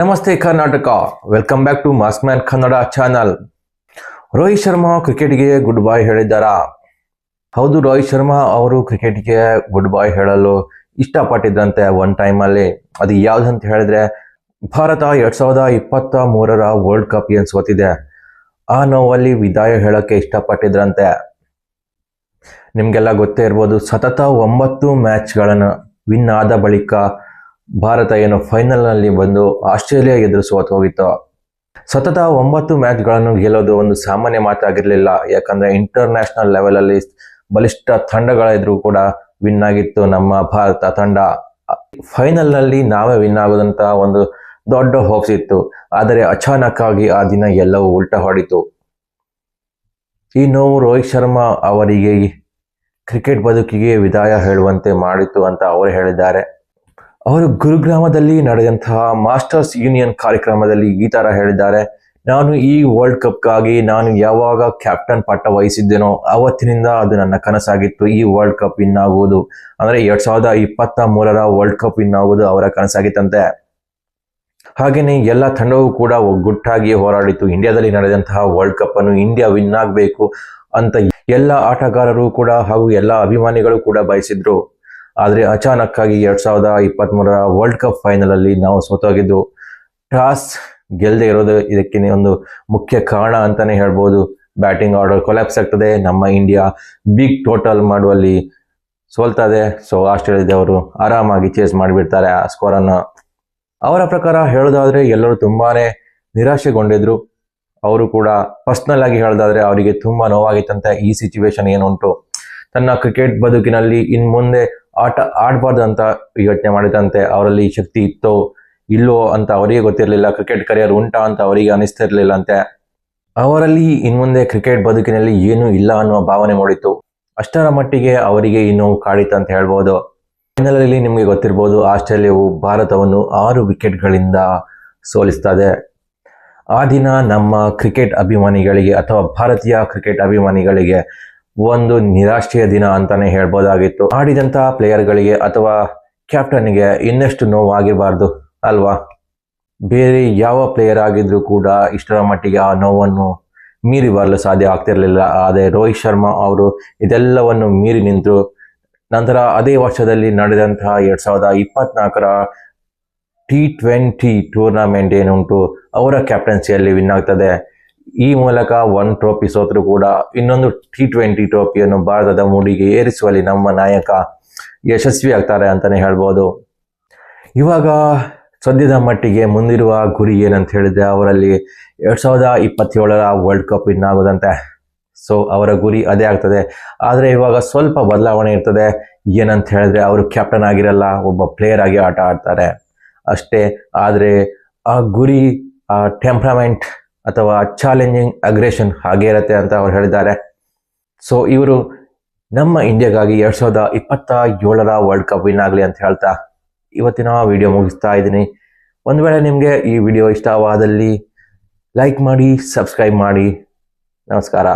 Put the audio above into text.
ನಮಸ್ತೆ Karnataka. Welcome back to mask man Kannada channel Rohit Sharma ಕ್ರಿಕೆಟ್ಗೆ good ಬಾಯ್ ಹೇಳಿದ್ದಾರಾ? ಹೌದು ರೋಹಿತ್ ಶರ್ಮಾ ಅವರು ಕ್ರಿಕೆಟ್ಗೆ ಗುಡ್ ಬಾಯ್ ಹೇಳಲು ಇಷ್ಟಪಟ್ಟಿದ್ರಂತೆ ಒನ್ ಟೈಮಲ್ಲಿ ಅದು ಯಾವ್ದಂತ ಹೇಳಿದ್ರೆ ಭಾರತ ಎರಡ್ ಸಾವಿರದ ಇಪ್ಪತ್ತ ಮೂರರ ವರ್ಲ್ಡ್ ಕಪ್ ಏನ್ ಸೋತಿದೆ. ಆ ನೋವಲ್ಲಿ ವಿದಾಯ ಹೇಳಕ್ಕೆ ಇಷ್ಟಪಟ್ಟಿದ್ರಂತೆ. ನಿಮ್ಗೆಲ್ಲ ಗೊತ್ತೇ ಇರ್ಬೋದು ಸತತ ಒಂಬತ್ತು ಮ್ಯಾಚ್ಗಳನ್ನು ವಿನ್ ಆದ ಬಳಿಕ ಭಾರತ ಏನು ಫೈನಲ್ನಲ್ಲಿ ಬಂದು ಆಸ್ಟ್ರೇಲಿಯಾ ಎದುರಿಸುವ ಹೋಗಿತ್ತು. ಸತತ ಒಂಬತ್ತು ಮ್ಯಾಚ್ಗಳನ್ನು ಗೆಲ್ಲೋದು ಒಂದು ಸಾಮಾನ್ಯ ಮಾತಾಗಿರಲಿಲ್ಲ ಯಾಕಂದ್ರೆ ಇಂಟರ್ನ್ಯಾಷನಲ್ ಲೆವೆಲಲ್ಲಿ ಬಲಿಷ್ಠ ತಂಡಗಳ ಎದುರು ಕೂಡ ವಿನ್ ಆಗಿತ್ತು ನಮ್ಮ ಭಾರತ ತಂಡ. ಫೈನಲ್ನಲ್ಲಿ ನಾವೇ ವಿನ್ ಆಗೋದಂತ ಒಂದು ದೊಡ್ಡ ಹೋಪ್ಸ್ ಇತ್ತು. ಆದರೆ ಅಚಾನಕ್ ಆಗಿ ಆ ದಿನ ಎಲ್ಲವೂ ಉಲ್ಟಾ ಹೊಡಿತು. ಈ ನೋವು ರೋಹಿತ್ ಶರ್ಮಾ ಅವರಿಗೆ ಕ್ರಿಕೆಟ್ ಬದುಕಿಗೆ ವಿದಾಯ ಹೇಳುವಂತೆ ಮಾಡಿತು ಅಂತ ಅವರು ಹೇಳಿದ್ದಾರೆ. ಅವರು ಗುರುಗ್ರಾಮದಲ್ಲಿ ನಡೆದಂತಹ ಮಾಸ್ಟರ್ಸ್ ಯೂನಿಯನ್ ಕಾರ್ಯಕ್ರಮದಲ್ಲಿ ಈ ತರ ಹೇಳಿದ್ದಾರೆ. ನಾನು ಈ ವರ್ಲ್ಡ್ ಕಪ್ಗಾಗಿ ನಾನು ಯಾವಾಗ ಕ್ಯಾಪ್ಟನ್ ಪಟ್ಟ ವಹಿಸಿದ್ದೇನೋ ಅವತ್ತಿನಿಂದ ಅದು ನನ್ನ ಕನಸಾಗಿತ್ತು. ಈ ವರ್ಲ್ಡ್ ಕಪ್ ವಿನ್ ಆಗುವುದು ಅಂದ್ರೆ ಎರಡ್ ಸಾವಿರದ ಇಪ್ಪತ್ತ ಮೂರರ ವರ್ಲ್ಡ್ ಕಪ್ ವಿನ್ ಆಗುವುದು ಅವರ ಕನಸಾಗಿತ್ತಂತೆ. ಹಾಗೇನೆ ಎಲ್ಲ ತಂಡವೂ ಕೂಡ ಒಗ್ಗುಟ್ಟಾಗಿ ಹೋರಾಡಿತು ಇಂಡಿಯಾದಲ್ಲಿ ನಡೆದಂತಹ ವರ್ಲ್ಡ್ ಕಪ್ ಅನ್ನು ಇಂಡಿಯಾ ವಿನ್ ಆಗಬೇಕು ಅಂತ ಎಲ್ಲ ಆಟಗಾರರು ಕೂಡ ಹಾಗೂ ಎಲ್ಲ ಅಭಿಮಾನಿಗಳು ಕೂಡ ಬಯಸಿದ್ರು. ಆದ್ರೆ ಅಚಾನಕ್ ಆಗಿ ಎರಡ್ ಸಾವಿರದ ಇಪ್ಪತ್ತ್ ಮೂರರ ವರ್ಲ್ಡ್ ಕಪ್ ಫೈನಲ್ ಅಲ್ಲಿ ನಾವು ಸೋತೋಗಿದ್ದು, ಟಾಸ್ ಗೆಲ್ಲದೆ ಇರೋದು ಇದಕ್ಕೆ ಒಂದು ಮುಖ್ಯ ಕಾರಣ ಅಂತಾನೆ ಹೇಳ್ಬೋದು. ಬ್ಯಾಟಿಂಗ್ ಆರ್ಡರ್ ಕೊಲ್ಯಾಪ್ಸ್ ಆಗ್ತದೆ. ನಮ್ಮ ಇಂಡಿಯಾ ಬಿಗ್ ಟೋಟಲ್ ಮಾಡುವಲ್ಲಿ ಸೋಲ್ತದೆ. ಸೊ ಆಸ್ಟ್ರೇಲಿಯಾದವರು ಆರಾಮಾಗಿ ಚೇಸ್ ಮಾಡಿಬಿಡ್ತಾರೆ ಆ ಸ್ಕೋರ್ ಅನ್ನು. ಅವರ ಪ್ರಕಾರ ಹೇಳೋದಾದ್ರೆ ಎಲ್ಲರೂ ತುಂಬಾನೇ ನಿರಾಶೆಗೊಂಡಿದ್ರು. ಅವರು ಕೂಡ ಪರ್ಸ್ನಲ್ ಆಗಿ ಹೇಳೋದಾದ್ರೆ ಅವರಿಗೆ ತುಂಬಾ ನೋವಾಗಿತ್ತಂತೆ ಈ ಸಿಚುವೇಶನ್ ಏನುಂಟು. ತನ್ನ ಕ್ರಿಕೆಟ್ ಬದುಕಿನಲ್ಲಿ ಇನ್ ಮುಂದೆ ಆಟ ಆಡಬಾರ್ದು ಅಂತ ಯೋಚನೆ ಮಾಡಿದಂತೆ ಅವರಲ್ಲಿ ಶಕ್ತಿ ಇತ್ತೋ ಇಲ್ಲೋ ಅಂತ ಅವರಿಗೆ ಗೊತ್ತಿರಲಿಲ್ಲ ಕ್ರಿಕೆಟ್ ಕರಿಯರ್ ಉಂಟಾ ಅಂತ ಅವರಿಗೆ ಅನಿಸ್ತಿರ್ಲಿಲ್ಲ ಅಂತೆ ಅವರಲ್ಲಿ ಇನ್ಮುಂದೆ ಕ್ರಿಕೆಟ್ ಬದುಕಿನಲ್ಲಿ ಏನೂ ಇಲ್ಲ ಅನ್ನುವ ಭಾವನೆ ಮೂಡಿತ್ತು. ಅಷ್ಟರ ಮಟ್ಟಿಗೆ ಅವರಿಗೆ ಇನ್ನು ಕಾಡಿತು ಅಂತ ಹೇಳ್ಬೋದು. ಫೈನಲಲ್ಲಿ ನಿಮಗೆ ಗೊತ್ತಿರ್ಬೋದು, ಆಸ್ಟ್ರೇಲಿಯಾವು ಭಾರತವನ್ನು ಆರು ವಿಕೆಟ್ಗಳಿಂದ ಸೋಲಿಸ್ತದೆ. ಆ ದಿನ ನಮ್ಮ ಕ್ರಿಕೆಟ್ ಅಭಿಮಾನಿಗಳಿಗೆ ಅಥವಾ ಭಾರತೀಯ ಕ್ರಿಕೆಟ್ ಅಭಿಮಾನಿಗಳಿಗೆ ಒಂದು ನಿರಾಶೆಯ ದಿನ ಅಂತಾನೆ ಹೇಳ್ಬೋದಾಗಿತ್ತು. ಆಡಿದಂತಹ ಪ್ಲೇಯರ್ಗಳಿಗೆ ಅಥವಾ ಕ್ಯಾಪ್ಟನ್ಗೆ ಇನ್ನಷ್ಟು ನೋವಾಗಿರಬಾರ್ದು ಅಲ್ವಾ? ಬೇರೆ ಯಾವ ಪ್ಲೇಯರ್ ಆಗಿದ್ರು ಕೂಡ ಇಷ್ಟರ ಮಟ್ಟಿಗೆ ಆ ನೋವನ್ನು ಮೀರಿ ಬರಲು ಸಾಧ್ಯ ಆಗ್ತಿರಲಿಲ್ಲ. ಆದರೆ ರೋಹಿತ್ ಶರ್ಮಾ ಅವರು ಇದೆಲ್ಲವನ್ನು ಮೀರಿ ನಿಂತರು. ನಂತರ ಅದೇ ವರ್ಷದಲ್ಲಿ ನಡೆದಂತಹ ಎರಡ್ ಸಾವಿರದ ಇಪ್ಪತ್ನಾಲ್ಕರ ಟಿ ಟ್ವೆಂಟಿ ಟೂರ್ನಮೆಂಟ್ ಏನುಂಟು, ಅವರ ಕ್ಯಾಪ್ಟನ್ಸಿಯಲ್ಲಿ ವಿನ್ ಆಗ್ತದೆ. ಈ ಮೂಲಕ ಒನ್ ಟ್ರೋಫಿ ಸೋತರು ಕೂಡ ಇನ್ನೊಂದು ಟಿ ಟ್ವೆಂಟಿ ಟ್ರೋಫಿಯನ್ನು ಭಾರತದ ಮೂಡಿಗೆ ಏರಿಸುವಲ್ಲಿ ನಮ್ಮ ನಾಯಕ ಯಶಸ್ವಿ ಆಗ್ತಾರೆ ಅಂತಾನೆ ಹೇಳ್ಬೋದು. ಇವಾಗ ಸದ್ಯದ ಮಟ್ಟಿಗೆ ಮುಂದಿರುವ ಗುರಿ ಏನಂತ ಹೇಳಿದ್ರೆ ಅವರಲ್ಲಿ ಎರಡ್ ಸಾವಿರದ ಇಪ್ಪತ್ತೇಳರ ವರ್ಲ್ಡ್ ಕಪ್ ಇನ್ ಆಗೋದಂತೆ. ಸೊ ಅವರ ಗುರಿ ಅದೇ ಆಗ್ತದೆ. ಆದರೆ ಇವಾಗ ಸ್ವಲ್ಪ ಬದಲಾವಣೆ ಇರ್ತದೆ. ಏನಂತ ಹೇಳಿದ್ರೆ ಅವರು ಕ್ಯಾಪ್ಟನ್ ಆಗಿರಲ್ಲ, ಒಬ್ಬ ಪ್ಲೇಯರ್ ಆಗಿ ಆಟ ಆಡ್ತಾರೆ. ಅಷ್ಟೇ, ಆದರೆ ಆ ಗುರಿ, ಆ ಟೆಂಪ್ರಮೆಂಟ್ ಅಥವಾ ಚಾಲೆಂಜಿಂಗ್ ಅಗ್ರೆಷನ್ ಹಾಗೆ ಇರುತ್ತೆ ಅಂತ ಅವ್ರು ಹೇಳಿದ್ದಾರೆ. ಸೊ ಇವರು ನಮ್ಮ ಇಂಡಿಯಾಗಾಗಿ ಎರಡ್ ಸಾವಿರದ ಇಪ್ಪತ್ತ ಏಳರ ವರ್ಲ್ಡ್ ಕಪ್ ವಿನ್ ಆಗಲಿ ಅಂತ ಹೇಳ್ತಾ ಇವತ್ತಿನ ವಿಡಿಯೋ ಮುಗಿಸ್ತಾ ಇದ್ದೀನಿ. ಒಂದು ವೇಳೆ ನಿಮಗೆ ಈ ವಿಡಿಯೋ ಇಷ್ಟವಾದಲ್ಲಿ ಲೈಕ್ ಮಾಡಿ ಸಬ್ಸ್ಕ್ರೈಬ್ ಮಾಡಿ. ನಮಸ್ಕಾರ.